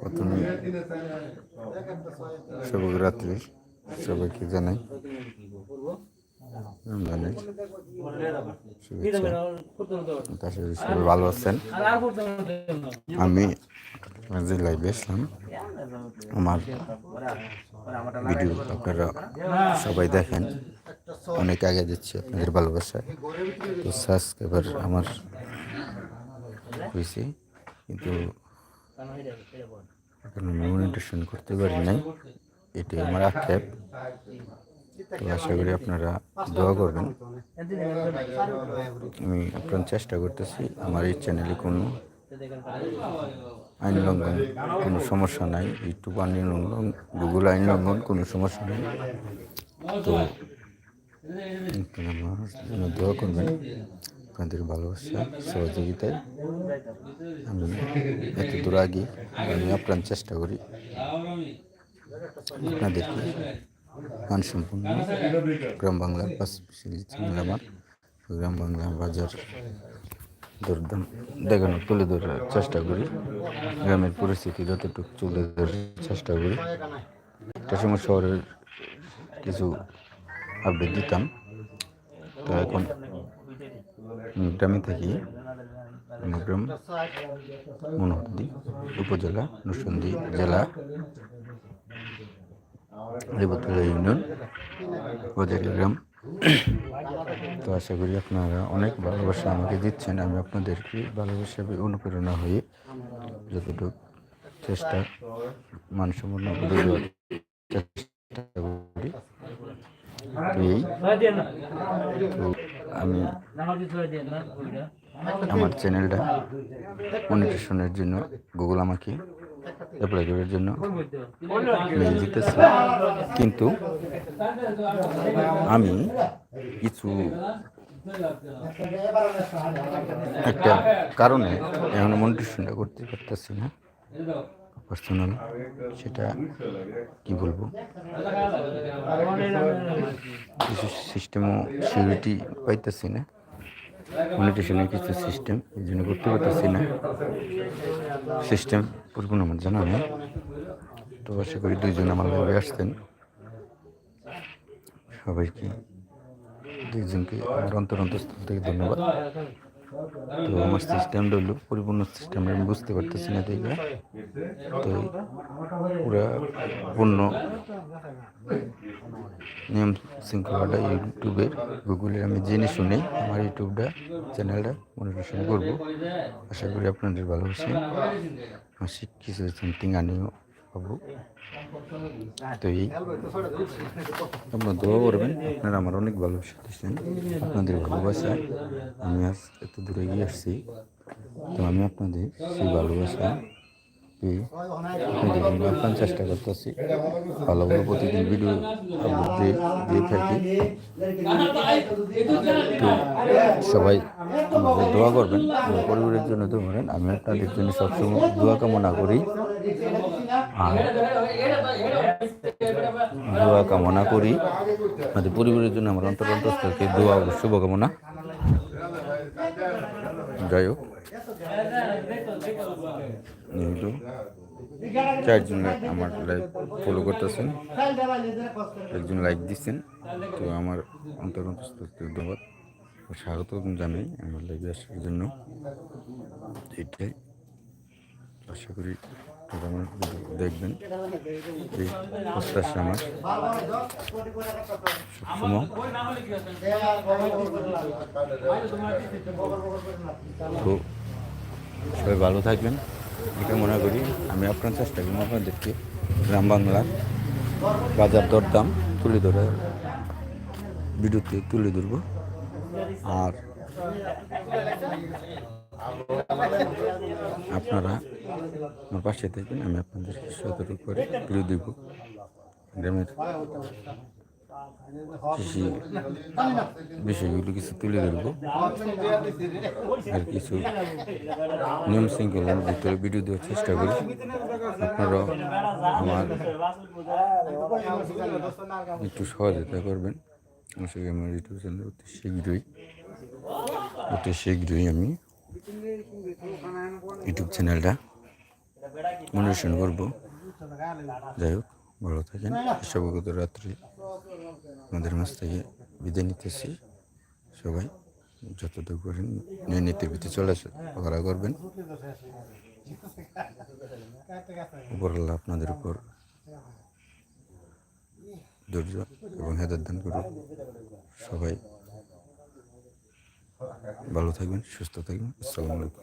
প্রথমে শুভরাত্রি সবাইকে জানাই। ভালো আছেন? আমি যে লাইভে আসলাম। আমার ভিডিও আপনারা সবাই দেখেন। অনেক আগে দিচ্ছি আপনাদের ভালোবাসায় তো সাবস্ক্রাইবার আমার হয়েছে। কিন্তু এখন মনিটেশন করতে পারি নাই। এটি আমার আক্ষেপ। তো আশা করি আপনারা দোয়া করবেন। আমি আপনার চেষ্টা করতেছি, আমার এই চ্যানেলে কোনো আইন লঙ্ঘন, কোনো সমস্যা নাই। ইউটিউব আইন লঙ্ঘন গুগল আইন লঙ্ঘন, কোনো সমস্যা নেই। তো দোয়া করবেন। আপনাদের ভালোবাসা, সহযোগিতায় আমি এত দূর আগে আমি আপ্রাণ চেষ্টা করি আপনাদেরকে মানসম্পন্ন গ্রাম বাংলার পাশাপাশি আমার। গ্রাম বাংলা বাজার দরদাম দেখানো, তুলে ধরার চেষ্টা করি। গ্রামের পরিস্থিতি যতটুকু তুলে ধরার চেষ্টা করি। একটা সময় শহরের কিছু আপডেট দিতাম। তো এখন গ্রামে থাকি গ্রাম মনোহরদি, উপজেলা, নরসিংদী জেলা, রেবতলা ইউনিয়ন বাজারি গ্রাম। তো আশা করি আপনারা অনেক ভালোবাসা আমাকে দিচ্ছেন। আমি আপনাদেরকে ভালোবাসা অনুপ্রেরণা হয়ে যতটুকু চেষ্টা, মানসম্পন্ন করে চেষ্টা করি। এই। তো আমি আমার চ্যানেলটা মনিটেশনের জন্য গুগল আমাকে অ্যাপ্লাই করার জন্য মেল দিতেছে। কিন্তু আমি কিছু একটা কারণে এখনও মনিটেশনটা করতে পারতেছি না। পার্সোনাল সেটা কি বলব? কিছু সিস্টেমও সিকিউরিটি পাইতেছি না। মনিটেশনের কিছু সিস্টেম এই জন্য করতে পারতেছি না। সিস্টেম পরিপূর্ণ আমার জানা তো আশা করি দুইজন আমার ঘরে আসতেন। সবাইকে, দুইজনকে আমার অন্তর অন্তঃস্থল থেকে ধন্যবাদ। তো আমার সিস্টেমটা হলো, পরিপূর্ণ সিস্টেমটা আমি বুঝতে পারতেছি না দেখে। তো পুরা পূর্ণ নিয়ম শৃঙ্খলাটা ইউটিউবের, গুগলের, আমি জেনে শুনে আমার ইউটিউবটা, চ্যানেলটা মনিটেশন করব। আশা করি আপনাদের ভালোবাসে। মাসিক কিছু সামথিং আনিও। পাবো তো এই আপনার দোয়া করবেন, আপনারা আমার অনেক ভালোবাসা দিচ্ছেন আপনাদের ভালোবাসায় আমি আজ এত দূরে গিয়ে আসছি, তো আমি আপনাদের সেই ভালোবাসা পেয়ে আপনাদের চেষ্টা করতেছি ভালো ভালো প্রতিদিন ভিডিও দিয়ে দিয়ে থাকি। সবাই আমাদের দোয়া করবেন পরিবারের জন্য তো করেন। আমি আপনাদের জন্য সবসময় দোয়া কামনা করি। আর দোয়া কামনা করি। আমাদের পরিবারের জন্য আমার অন্তর অন্তঃস্থলকে দোয়া শুভকামনা। যাই হোক যেহেতু চারজন আমার লাইভ ফলো করতেছেন, একজন লাইক দিচ্ছেন, তো আমার অন্তর ধন্যবাদ স্বাগত জানাই আমার লাইভে আসার জন্য। এটাই আশা করি দেখবেন। আমার। সবসময় তো সবাই ভালো থাকবেন। এটা মনে করি আমি আপনার চেষ্টা করব আপনাদেরকে গ্রাম বাংলার বাজার দরদাম তুলে ধরার ভিডিওতে তুলে ধরবো। আর আপনারা আমার পাশে থাকবেন, আমি আপনাদেরকে সতর্ক করে দিব গ্রামের কৃষি বিষয়গুলো কিছু তুলে ধরবো। আর কিছু নিয়ম শৃঙ্খলার ভিতরে ভিডিও দেওয়ার চেষ্টা করি। আপনারাও আমার একটু সহযোগিতা করবেন। আমার ইউটিউব চ্যানেল অতি শীঘ্রই অতি শীঘ্রই আমি ইউটিউব চ্যানেলটা মনিবেশন করব। যাই হোক, ভালো থাকেন। সবগত রাত্রি আমাদের মাছ থেকে বিদায় নিতেছি। সবাই যতটুকু করেন নিয়ে নীতির ভিতরে চলে করা করবেন। উপরআল্লাহ আপনাদের উপর ধৈর্য এবং হেদার দান করুন। সবাই ভালো থাকবেন, সুস্থ থাকবেন। আসসালামু আলাইকুম।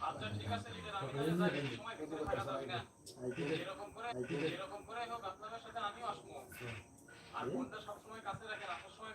আচ্ছা ঠিক আছে এরকম করে এরকম করে হোক আপনাদের সাথে আমিও আসব। আর ফোনটা সবসময় কাছে রাখেন আসার সময়